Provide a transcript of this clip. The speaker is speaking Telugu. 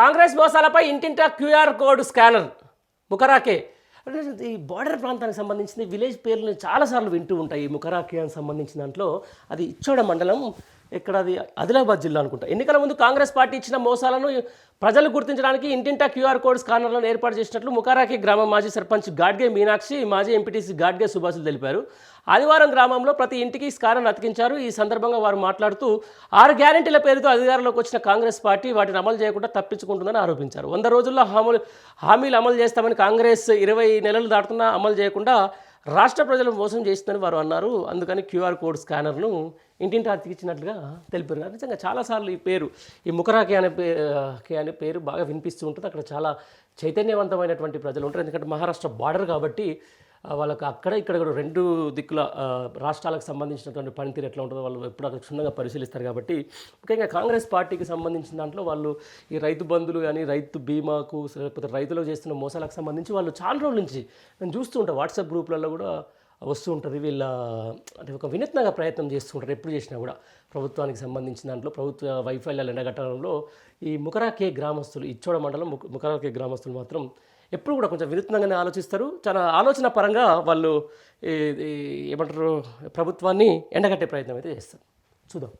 కాంగ్రెస్ మోసాలపై ఇంటింటా క్యూఆర్ కోడ్ స్కానర్. ముఖరాకే. ఈ బార్డర్ ప్రాంతానికి సంబంధించిన విలేజ్ పేర్లను చాలాసార్లు వింటూ ఉంటాయి. ఈ ముఖరాకే అని సంబంధించిన దాంట్లో అది ఇచ్చోడ మండలం ఇక్కడ అది ఆదిలాబాద్ జిల్లా అనుకుంటా. ఎన్నికల ముందు కాంగ్రెస్ పార్టీ ఇచ్చిన మోసాలను ప్రజలు గుర్తించడానికి ఇంటింటా క్యూఆర్ కోడ్ స్కానర్లను ఏర్పాటు చేసినట్లు ముఖారాకి గ్రామ మాజీ సర్పంచ్ గాడ్గే మీనాక్షి మాజీ ఎంపీటీసీ గాడ్గే సుభాషులు తెలిపారు. ఆదివారం గ్రామంలో ప్రతి ఇంటికి స్కానర్ అతికించారు. ఈ సందర్భంగా వారు మాట్లాడుతూ ఆరు గ్యారెంటీల పేరుతో అధికారంలోకి వచ్చిన కాంగ్రెస్ పార్టీ వాటిని అమలు చేయకుండా తప్పించుకుంటుందని ఆరోపించారు. వంద రోజుల్లో హామీలు హామీలు అమలు చేస్తామని కాంగ్రెస్ ఇరవై నెలలు దాటుతున్నా అమలు చేయకుండా రాష్ట్ర ప్రజలను మోసం చేస్తుందని వారు అన్నారు. అందుకని క్యూఆర్ కోడ్ స్కానర్ను ఇంటింటి అతికిచ్చినట్లుగా తెలిపారు. నిజంగా చాలాసార్లు ఈ పేరు ఈ ముఖరాకే అనే పే కే అనే పేరు బాగా వినిపిస్తూ ఉంటుంది. అక్కడ చాలా చైతన్యవంతమైనటువంటి ప్రజలు ఉంటారు. ఎందుకంటే మహారాష్ట్ర బార్డర్ కాబట్టి వాళ్ళకి అక్కడ ఇక్కడ కూడా రెండు దిక్కుల రాష్ట్రాలకు సంబంధించినటువంటి పనితీరు ఎట్లా ఉంటుందో వాళ్ళు ఎప్పుడు అక్కడ క్షుణ్ణంగా పరిశీలిస్తారు కాబట్టి ముఖ్యంగా కాంగ్రెస్ పార్టీకి సంబంధించిన దాంట్లో వాళ్ళు ఈ రైతు బంధులు కానీ రైతు బీమాకు లేకపోతే రైతులకు చేస్తున్న మోసాలకు సంబంధించి వాళ్ళు చాలా రోజుల నుంచి నేను చూస్తూ ఉంటాను వాట్సాప్ గ్రూప్లలో కూడా వస్తూ ఉంటుంది. వీళ్ళ అంటే ఒక వినూత్నంగా ప్రయత్నం చేస్తూ ఉంటారు ఎప్పుడు చేసినా కూడా. ప్రభుత్వానికి సంబంధించిన దాంట్లో ప్రభుత్వ వైఫల్యాలు ఎండగట్టడంలో ఈ ముకరాకే గ్రామస్తులు ఇచ్చోడ మండలం ముక- ముకరాకే గ్రామస్తులు మాత్రం ఎప్పుడు కూడా కొంచెం వినూత్నంగానే ఆలోచిస్తారు. చాలా ఆలోచన పరంగా వాళ్ళు ఏమంటారు ప్రభుత్వాన్ని ఎండగట్టే ప్రయత్నం అయితే చేస్తారు. చూద్దాం.